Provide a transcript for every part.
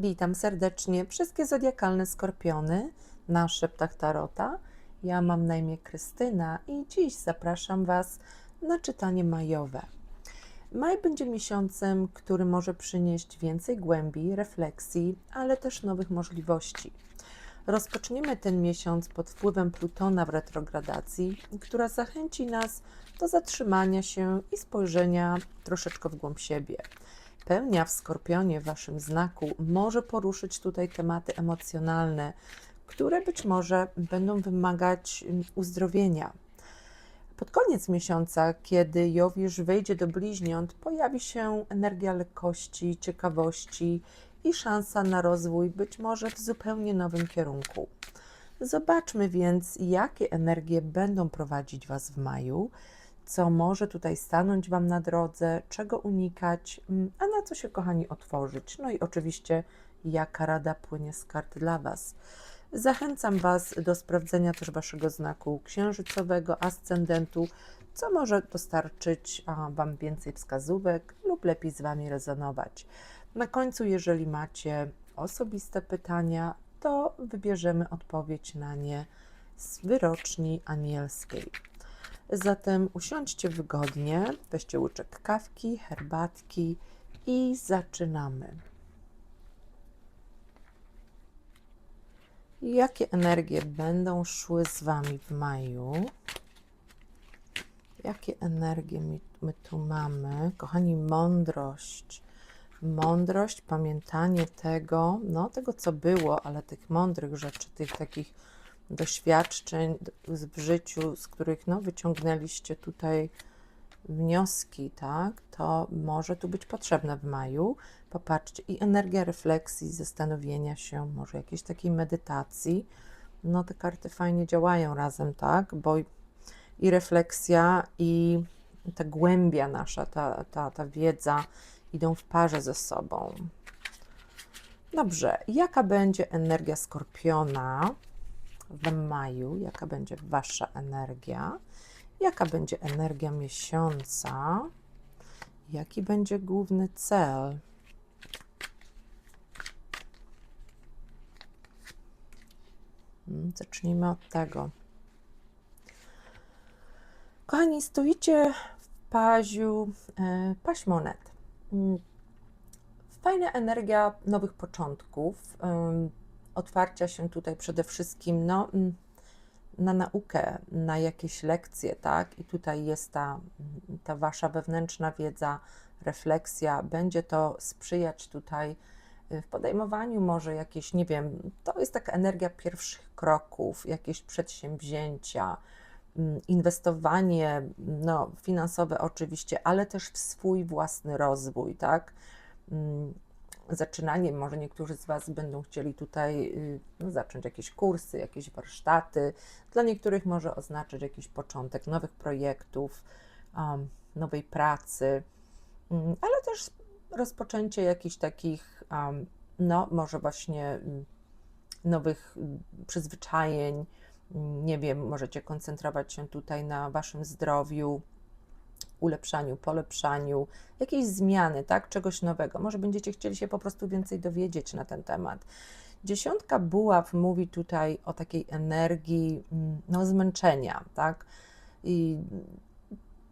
Witam serdecznie wszystkie zodiakalne skorpiony na szeptach Tarota. Ja mam na imię Krystyna i dziś zapraszam Was na czytanie majowe. Maj będzie miesiącem, który może przynieść więcej głębi, refleksji, ale też nowych możliwości. Rozpoczniemy ten miesiąc pod wpływem Plutona w retrogradacji, która zachęci nas do zatrzymania się i spojrzenia troszeczkę w głąb siebie. Pełnia w skorpionie, w waszym znaku, może poruszyć tutaj tematy emocjonalne, które być może będą wymagać mm, uzdrowienia. Pod koniec miesiąca, kiedy Jowisz wejdzie do bliźniąt, pojawi się energia lekkości, ciekawości i szansa na rozwój, być może w zupełnie nowym kierunku. Zobaczmy więc, jakie energie będą prowadzić Was w maju, co może tutaj stanąć Wam na drodze, czego unikać, mm, a na co się, kochani, otworzyć. No i oczywiście, jaka rada płynie z kart dla Was. Zachęcam Was do sprawdzenia też Waszego znaku księżycowego, ascendentu, co może dostarczyć Wam więcej wskazówek lub lepiej z Wami rezonować. Na końcu, jeżeli macie osobiste pytania, to wybierzemy odpowiedź na nie z wyroczni anielskiej. Zatem usiądźcie wygodnie, weźcie łyczek kawki, herbatki i zaczynamy. Jakie energie będą szły z Wami w maju? Jakie energie my, tu mamy? Kochani, mądrość. Mądrość, pamiętanie tego, no tego co było, ale tych mądrych rzeczy, tych takich doświadczeń w życiu, z których no, wyciągnęliście tutaj wnioski, tak, to może tu być potrzebne w maju. Popatrzcie, i energia refleksji, zastanowienia się, może jakiejś takiej medytacji. No, te karty fajnie działają razem, tak, bo i refleksja, i ta głębia nasza, ta, ta, ta wiedza idą w parze ze sobą. Dobrze, jaka będzie energia skorpiona w maju? Jaka będzie wasza energia? Jaka będzie energia miesiąca? Jaki będzie główny cel? Hmm, Zacznijmy od tego. Kochani, stoicie w paziu, e, paź monet. Mm, Fajna energia nowych początków, otwarcia się tutaj przede wszystkim no, mm, na naukę, na jakieś lekcje, tak? I tutaj jest ta, ta wasza wewnętrzna wiedza, refleksja. Będzie to sprzyjać tutaj y, w podejmowaniu może jakieś, nie wiem, to jest taka energia pierwszych kroków, jakieś przedsięwzięcia, mm, inwestowanie no, finansowe oczywiście, ale też w swój własny rozwój, tak? Mm, Zaczynanie, może niektórzy z Was będą chcieli tutaj y, no, zacząć jakieś kursy, jakieś warsztaty. Dla niektórych może oznaczać jakiś początek nowych projektów, um, nowej pracy, mm, ale też rozpoczęcie jakichś takich, um, no może właśnie mm, nowych mm, przyzwyczajeń. Nie wiem, możecie koncentrować się tutaj na Waszym zdrowiu, ulepszaniu, polepszaniu, jakiejś zmiany, tak, czegoś nowego. Może będziecie chcieli się po prostu więcej dowiedzieć na ten temat. Dziesiątka buław mówi tutaj o takiej energii mm, no, zmęczenia, tak? I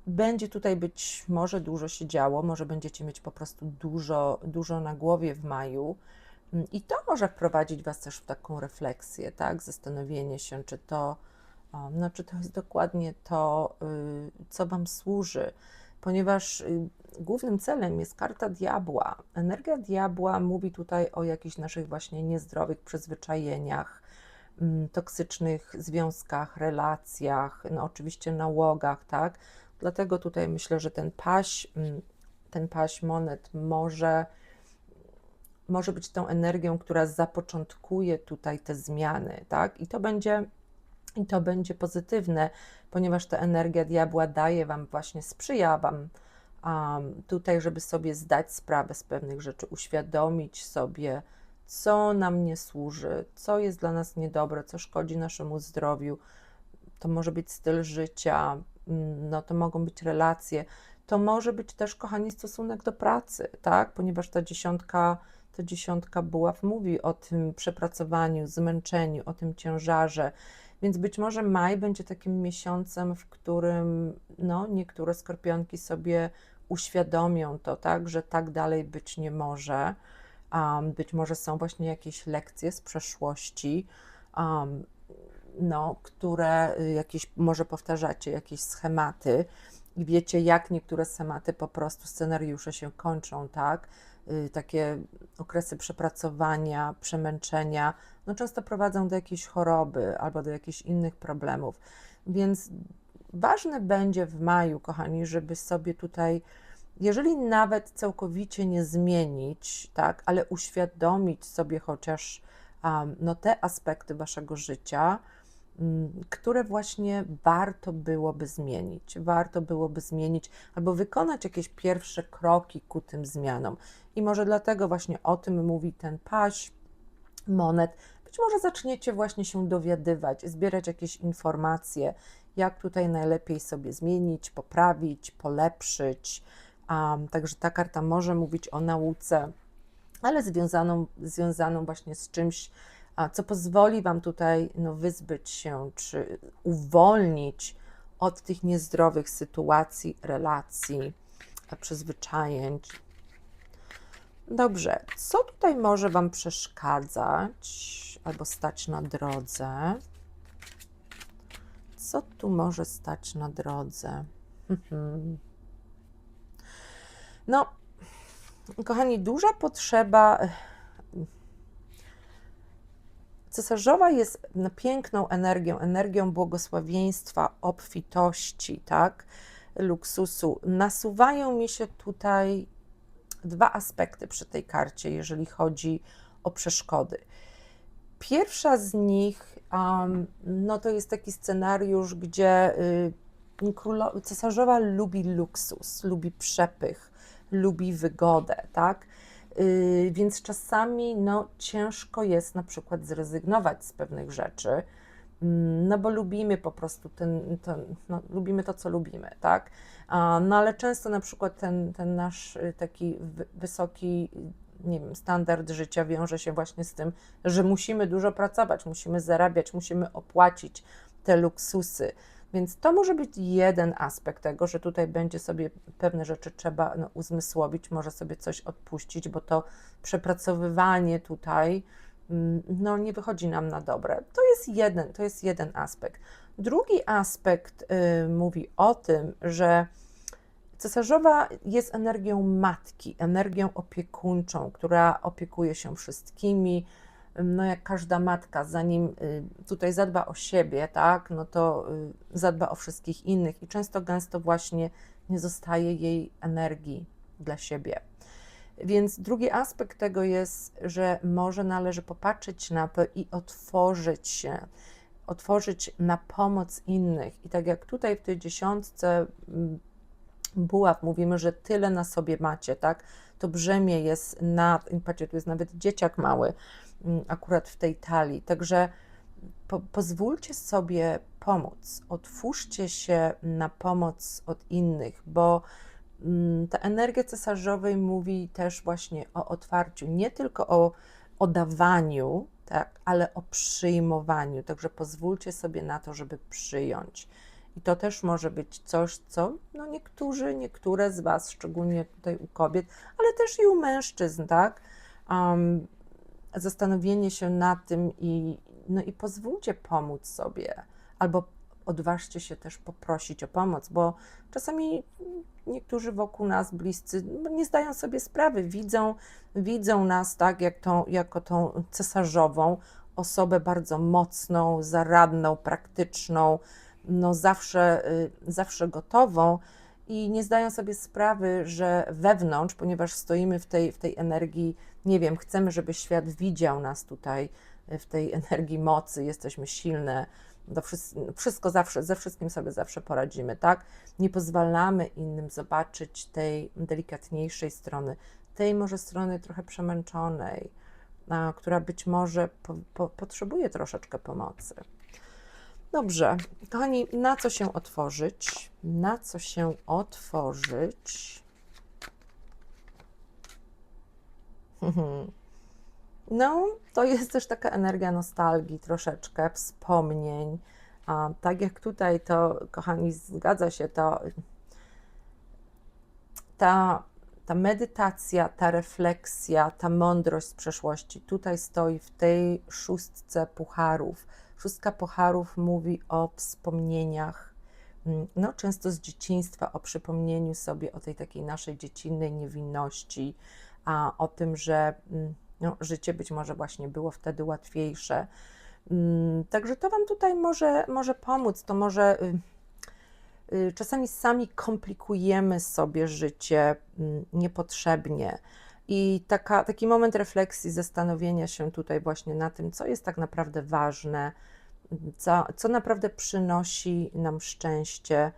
będzie tutaj być może dużo się działo, może będziecie mieć po prostu dużo, dużo na głowie w maju. Mm, I to może wprowadzić Was też w taką refleksję, tak? Zastanowienie się, czy to, no, czy to jest dokładnie to, y, co Wam służy, ponieważ y, głównym celem jest karta diabła. Energia diabła mówi tutaj o jakichś naszych właśnie niezdrowych przyzwyczajeniach, mm, toksycznych związkach, relacjach, no oczywiście nałogach, tak? Dlatego tutaj myślę, że ten paś, mm, ten paś monet może, może być tą energią, która zapoczątkuje tutaj te zmiany, tak? I to będzie i to będzie pozytywne, ponieważ ta energia diabła daje Wam właśnie, sprzyja Wam um, tutaj, żeby sobie zdać sprawę z pewnych rzeczy, uświadomić sobie, co nam nie służy, co jest dla nas niedobre, co szkodzi naszemu zdrowiu. To może być styl życia, no to mogą być relacje, to może być też, kochani, stosunek do pracy, tak? Ponieważ ta dziesiątka to dziesiątka buław mówi o tym przepracowaniu, zmęczeniu, o tym ciężarze. Więc być może maj będzie takim miesiącem, w którym no, niektóre skorpionki sobie uświadomią to, tak, że tak dalej być nie może. Um, być może są właśnie jakieś lekcje z przeszłości, um, no, które y, jakieś, może powtarzacie jakieś schematy i wiecie, jak niektóre schematy po prostu, scenariusze się kończą, tak? Y, takie okresy przepracowania, przemęczenia, no często prowadzą do jakiejś choroby albo do jakichś innych problemów. Więc ważne będzie w maju, kochani, żeby sobie tutaj, jeżeli nawet całkowicie nie zmienić, tak, ale uświadomić sobie chociaż um, no, te aspekty waszego życia, które właśnie warto byłoby zmienić. Warto byłoby zmienić albo wykonać jakieś pierwsze kroki ku tym zmianom. I może dlatego właśnie o tym mówi ten paś monet. Być może zaczniecie właśnie się dowiadywać, zbierać jakieś informacje, jak tutaj najlepiej sobie zmienić, poprawić, polepszyć. Um, także ta karta może mówić o nauce, ale związaną, związaną właśnie z czymś, co pozwoli Wam tutaj no, wyzbyć się czy uwolnić od tych niezdrowych sytuacji, relacji, przyzwyczajeń. Dobrze, co tutaj może Wam przeszkadzać albo stać na drodze? Co tu może stać na drodze? No, kochani, duża potrzeba. Cesarzowa jest piękną energią, energią błogosławieństwa, obfitości, tak, luksusu. Nasuwają mi się tutaj dwa aspekty przy tej karcie, jeżeli chodzi o przeszkody. Pierwsza z nich, um, no to jest taki scenariusz, gdzie y, królo, cesarzowa lubi luksus, lubi przepych, lubi wygodę, tak? Y, więc czasami no, ciężko jest na przykład zrezygnować z pewnych rzeczy, mm, no bo lubimy po prostu ten, ten no, lubimy to, co lubimy, tak? No ale często na przykład ten, ten nasz y, taki wysoki nie wiem, standard życia wiąże się właśnie z tym, że musimy dużo pracować, musimy zarabiać, musimy opłacić te luksusy. Więc to może być jeden aspekt tego, że tutaj będzie sobie pewne rzeczy trzeba no, uzmysłowić, może sobie coś odpuścić, bo to przepracowywanie tutaj mm, no, nie wychodzi nam na dobre. To jest jeden, to jest jeden aspekt. Drugi aspekt y, mówi o tym, że Cesarzowa jest energią matki, energią opiekuńczą, która opiekuje się wszystkimi. No jak każda matka, zanim y, tutaj zadba o siebie, tak, no to y, zadba o wszystkich innych i często gęsto właśnie nie zostaje jej energii dla siebie. Więc drugi aspekt tego jest, że może należy popatrzeć na to i otworzyć się, otworzyć na pomoc innych. I tak jak tutaj w tej dziesiątce mm, buław mówimy, że tyle na sobie macie, tak? To brzemię jest na, patrzcie, tu jest nawet dzieciak mały, mm, akurat w tej talii. Także po, pozwólcie sobie pomóc, otwórzcie się na pomoc od innych, bo mm, ta energia cesarzowej mówi też właśnie o otwarciu, nie tylko o, o dawaniu, tak, ale o przyjmowaniu. Także pozwólcie sobie na to, żeby przyjąć. I to też może być coś, co no niektórzy, niektóre z Was, szczególnie tutaj u kobiet, ale też i u mężczyzn, tak? Um, zastanowienie się nad tym i, no i pozwólcie pomóc sobie, albo odważcie się też poprosić o pomoc, bo czasami niektórzy wokół nas, bliscy, no, nie zdają sobie sprawy, widzą, widzą nas tak, jak tą, jako tą cesarzową osobę bardzo mocną, zaradną, praktyczną, no zawsze, y, zawsze gotową i nie zdają sobie sprawy, że wewnątrz, ponieważ stoimy w tej, w tej energii, nie wiem, chcemy, żeby świat widział nas tutaj y, w tej energii mocy, jesteśmy silne, do wszystko zawsze, ze wszystkim sobie zawsze poradzimy, tak? Nie pozwalamy innym zobaczyć tej delikatniejszej strony, tej może strony trochę przemęczonej, która być może po, po, potrzebuje troszeczkę pomocy. Dobrze, kochani, na co się otworzyć? Na co się otworzyć? No, to jest też taka energia nostalgii, troszeczkę wspomnień. A tak jak tutaj, to kochani, zgadza się, to ta, ta medytacja, ta refleksja, ta mądrość z przeszłości tutaj stoi w tej szóstce pucharów. Szóstka pucharów mówi o wspomnieniach, mm, no często z dzieciństwa, o przypomnieniu sobie o tej takiej naszej dziecinnej niewinności, a o tym, że mm, no, życie być może właśnie było wtedy łatwiejsze. Mm, także to Wam tutaj może, może pomóc, to może y, y, czasami sami komplikujemy sobie życie niepotrzebnie. I taka, taki moment refleksji, zastanowienia się tutaj właśnie na tym, co jest tak naprawdę ważne, co, co naprawdę przynosi nam szczęście,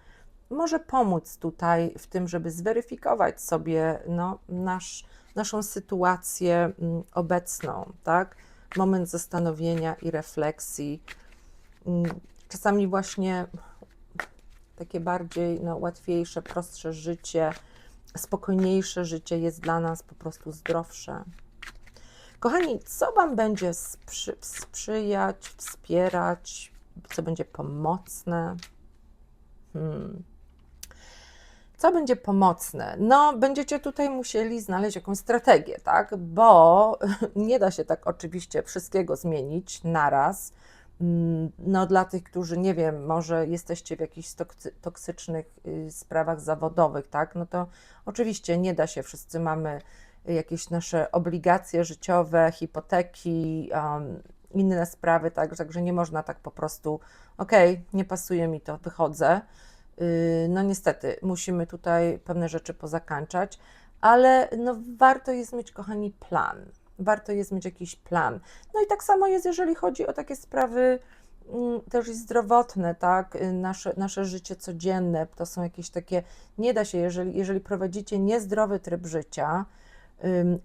może pomóc tutaj w tym, żeby zweryfikować sobie no, nasz, naszą sytuację mm, obecną, tak? Moment zastanowienia i refleksji. Mm, czasami właśnie takie bardziej no, łatwiejsze, prostsze życie, spokojniejsze życie jest dla nas po prostu zdrowsze. Kochani, co Wam będzie sprzy sprzyjać, wspierać, co będzie pomocne? Hmm. Co będzie pomocne? No, będziecie tutaj musieli znaleźć jakąś strategię, tak? Bo nie da się tak oczywiście wszystkiego zmienić naraz. Mm, no, dla tych, którzy nie wiem, może jesteście w jakichś toksycznych y, sprawach zawodowych, tak? No to oczywiście nie da się, wszyscy mamy jakieś nasze obligacje życiowe, hipoteki, um, inne sprawy, tak? Także nie można tak po prostu, okej, okay, nie pasuje mi to, wychodzę. Y, no niestety, musimy tutaj pewne rzeczy pozakańczać, ale no warto jest mieć, kochani, plan. Warto jest mieć jakiś plan. No i tak samo jest, jeżeli chodzi o takie sprawy mm, też i zdrowotne, tak? Y, nasze, nasze życie codzienne to są jakieś takie, nie da się, jeżeli, jeżeli prowadzicie niezdrowy tryb życia,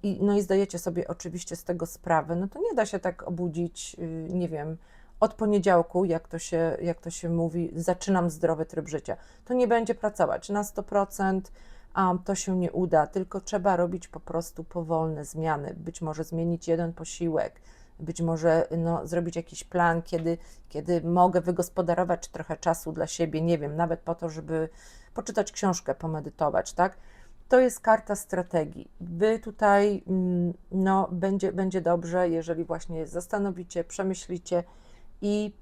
i, no i zdajecie sobie oczywiście z tego sprawę, no to nie da się tak obudzić, y, nie wiem, od poniedziałku, jak to, się, jak to się mówi, zaczynam zdrowy tryb życia. To nie będzie pracować na 100%, a to się nie uda, tylko trzeba robić po prostu powolne zmiany. Być może zmienić jeden posiłek, być może no, zrobić jakiś plan, kiedy, kiedy mogę wygospodarować trochę czasu dla siebie, nie wiem, nawet po to, żeby poczytać książkę, pomedytować, tak? To jest karta strategii. Wy tutaj, mm, no, będzie, będzie dobrze, jeżeli właśnie zastanowicie, przemyślicie, i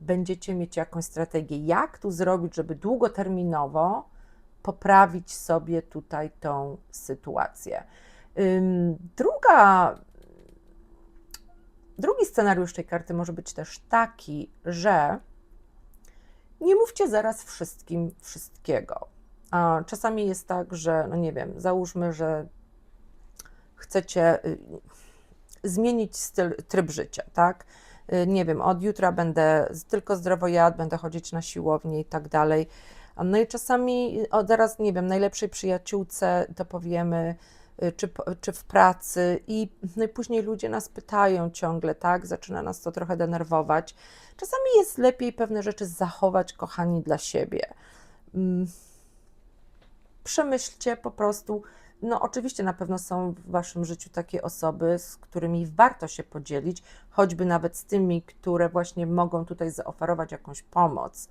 będziecie mieć jakąś strategię, jak tu zrobić, żeby długoterminowo poprawić sobie tutaj tą sytuację. Druga, drugi scenariusz tej karty może być też taki, że nie mówcie zaraz wszystkim wszystkiego. Czasami jest tak, że, no nie wiem, załóżmy, że chcecie y, zmienić styl, tryb życia, tak? Y, nie wiem, od jutra będę tylko zdrowo jadł, będę chodzić na siłownię i tak dalej. No i czasami od zaraz, nie wiem, najlepszej przyjaciółce to powiemy, y, czy, czy w pracy i, no i później ludzie nas pytają ciągle, tak, zaczyna nas to trochę denerwować. Czasami jest lepiej pewne rzeczy zachować, kochani, dla siebie. Mm. Przemyślcie po prostu, no, oczywiście na pewno są w Waszym życiu takie osoby, z którymi warto się podzielić, choćby nawet z tymi, które właśnie mogą tutaj zaoferować jakąś pomoc,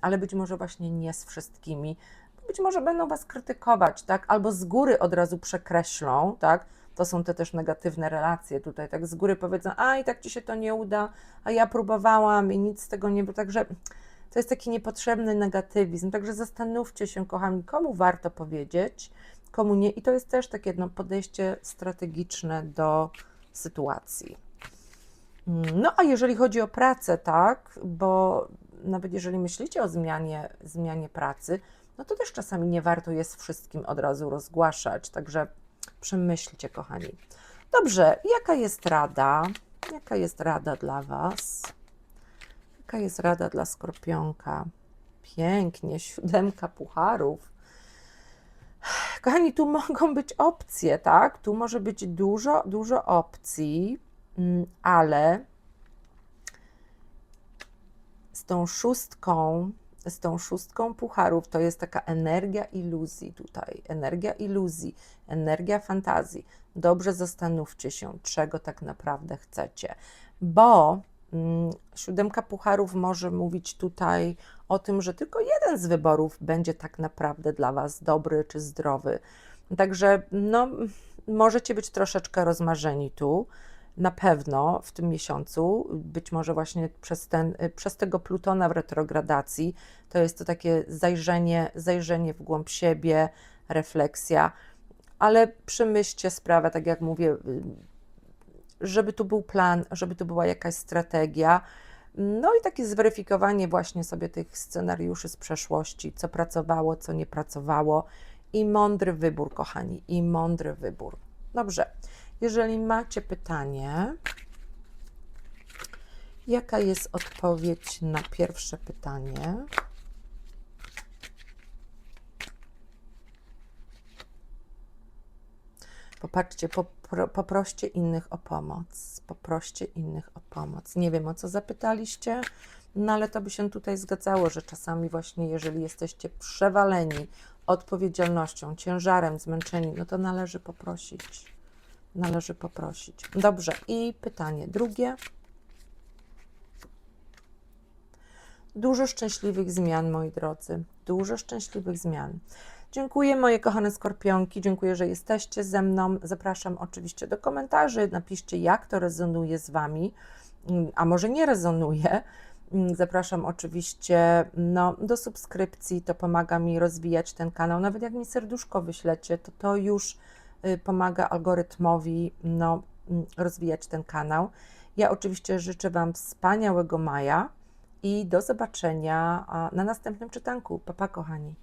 ale być może właśnie nie z wszystkimi. Być może będą Was krytykować, tak? Albo z góry od razu przekreślą, tak? To są te też negatywne relacje tutaj, tak z góry powiedzą, a i tak Ci się to nie uda, a ja próbowałam i nic z tego nie było. Także to jest taki niepotrzebny negatywizm. Także zastanówcie się, kochani, komu warto powiedzieć, komu nie. I to jest też takie no, podejście strategiczne do sytuacji. Mm, no a jeżeli chodzi o pracę, tak, bo nawet jeżeli myślicie o zmianie, zmianie pracy, no to też czasami nie warto jest wszystkim od razu rozgłaszać, także przemyślcie, kochani. Dobrze, jaka jest rada? Jaka jest rada dla Was? Jaka jest rada dla skorpionka? Pięknie, siódemka pucharów. Kochani, tu mogą być opcje, tak? Tu może być dużo, dużo opcji, mm, ale z tą szóstką, z tą szóstką pucharów to jest taka energia iluzji tutaj, energia iluzji, energia fantazji. dobrze zastanówcie się, czego tak naprawdę chcecie, bo mm, siódemka pucharów może mówić tutaj o tym, że tylko jeden z wyborów będzie tak naprawdę dla Was dobry czy zdrowy. Także no, możecie być troszeczkę rozmarzeni tu. Na pewno w tym miesiącu, być może właśnie przez, ten, przez tego Plutona w retrogradacji, to jest to takie zajrzenie, zajrzenie w głąb siebie, refleksja, ale przemyślcie sprawę, tak jak mówię, żeby tu był plan, żeby tu była jakaś strategia. No i takie zweryfikowanie właśnie sobie tych scenariuszy z przeszłości, co pracowało, co nie pracowało. I mądry wybór, kochani, i mądry wybór. Dobrze, jeżeli macie pytanie, jaka jest odpowiedź na pierwsze pytanie? Popatrzcie, popro, poproście innych o pomoc. Poproście innych o pomoc. Nie wiem, o co zapytaliście, no ale to by się tutaj zgadzało, że czasami właśnie, jeżeli jesteście przewaleni odpowiedzialnością, ciężarem, zmęczeni, no to należy poprosić. Należy poprosić. Dobrze, i pytanie drugie. Dużo szczęśliwych zmian, moi drodzy. Dużo szczęśliwych zmian. Dziękuję moje kochane skorpionki, dziękuję, że jesteście ze mną. Zapraszam oczywiście do komentarzy, napiszcie jak to rezonuje z Wami, mm, a może nie rezonuje. Mm, Zapraszam oczywiście no, do subskrypcji, to pomaga mi rozwijać ten kanał. Nawet jak mi serduszko wyślecie, to to już pomaga algorytmowi no, mm, rozwijać ten kanał. Ja oczywiście życzę Wam wspaniałego maja i do zobaczenia na następnym czytanku. Papa, kochani.